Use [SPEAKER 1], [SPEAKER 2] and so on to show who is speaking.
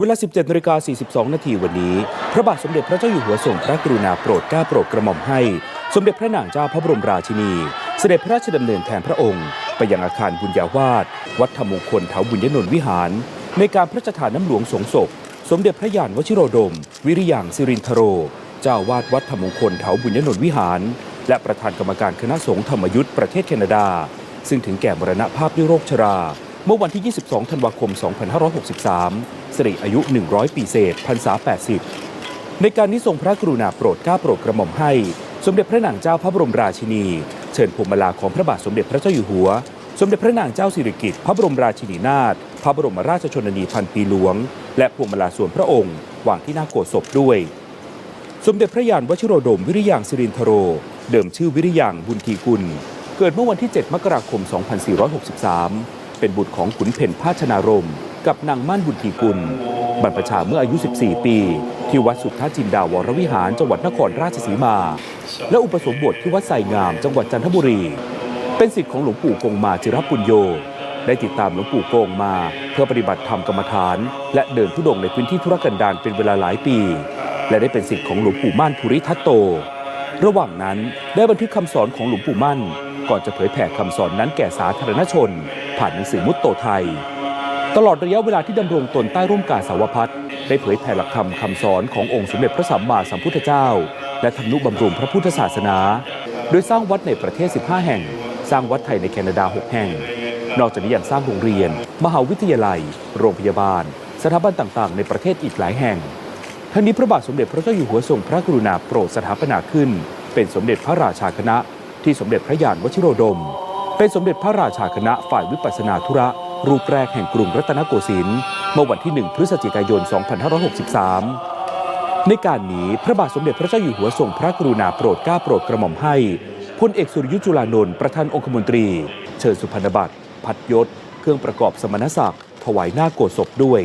[SPEAKER 1] เวลา 17นาฬิกา42 นาทีวันนี้ พระบาทสมเด็จพระเจ้าอยู่หัวทรงพระกรุณาโปรดเกล้าโปรดกระหม่อมให้ สมเด็จพระนางเจ้าพระบรมราชินี เสด็จพระราชดำเนินแทนพระองค์ ไปยังอาคารบุญญาวาสวัดธรรมมงคลเถาบุญยนนท์วิหาร ในการพระราชทานน้ำหลวงสงศพ สมเด็จพระยานวชิโรดม วิริยังสิรินทโร เจ้าวาดวัดธรรมมงคลเถาบุญยนนท์วิหาร และประธานกรรมการคณะสงฆ์ธรรมยุทธ์ประเทศแคนาดา ซึ่งถึงแก่มรณภาพด้วยโรคชรา เมื่อวันที่ 22 ธันวาคม 2563สิริอายุ 100 ปีเศษพรรษา 80 ในการนี้ทรงพระกรุณาโปรดเกล้าโปรดกระหม่อมให้ สมเด็จพระนางเจ้าพระบรมราชินี เชิญพวงมาลาของพระบาทสมเด็จพระเจ้าอยู่หัว สมเด็จพระนางเจ้าสิริกิติ์พระบรมราชินีนาถพระบรมราชชนนีพันปีหลวง และพวงมาลาส่วนพระองค์วางที่หน้าโกศพด้วย สมเด็จพระยานวชิโรดมวิริยังสิรินทโร เดิมชื่อวิริยังบุญทีกุล เกิดเมื่อวันที่ 7 มกราคม 2463 เป็นบุตรของขุนเพ่นพาชนารม กับนางมั่นบุญทีกุล บรรพชาเมื่ออายุ 14 ปี ที่วัดสุทธาจินดาวรวิหารจังหวัดนครราชสีมา และอุปสมบทที่วัดไสงามจังหวัดจันทบุรี เป็นสิทธิ์ของหลวงปู่กงมาจิรปุญโย ได้ติดตามหลวงปู่กงมา เพื่อปฏิบัติธรรมกรรมฐาน และเดินทุดงค์ในพื้นที่ธุรกันดารเป็นเวลาหลายปี และได้เป็นสิทธิ์ของหลวงปู่ม่านภูริทัตโต ระหว่างนั้นได้บันทึกคำสอนของหลวงปู่มั่น ก่อนจะเผยแผ่คำสอนนั้นแก่สาธารณชน ผ่านหนังสือมุตโตไทย ตลอดระยะเวลาที่ดำรงตนใต้ร่มกาสาวพัฒน์ได้เผยแผ่หลักธรรมคำสอนขององค์สมเด็จพระสัมมาสัมพุทธเจ้า และทำนุบำรุงพระพุทธศาสนา โดยสร้างวัดในประเทศ 15 แห่ง สร้างวัดไทยในแคนาดา 6 แห่ง นอกจากนี้ยังสร้างโรงเรียน มหาวิทยาลัย โรงพยาบาล สถาบันต่างๆ ในประเทศอีกหลายแห่งทั้งนี้พระบาทสมเด็จพระเจ้าอยู่หัวทรงพระกรุณาโปรดสถาปนาขึ้น เป็นสมเด็จพระราชาคณะ ที่สมเด็จพระยานวชิโรดม เป็นสมเด็จพระราชาคณะฝ่ายวิปัสนาธุระ รูปแรกแห่งกรุงรัตนโกสินทร์เมื่อวันที่ 1 พฤศจิกายน 2563 ในการนี้พระบาทสมเด็จพระเจ้าอยู่หัวทรงพระกรุณาโปรดเกล้าโปรดกระหม่อมให้พลเอกสุรยุจุลานนท์ประธานองคมนตรี เชิญสุพรรณบัตร พัดยศ เครื่องประกอบสมณศักดิ์ถวายหน้าโกศพด้วย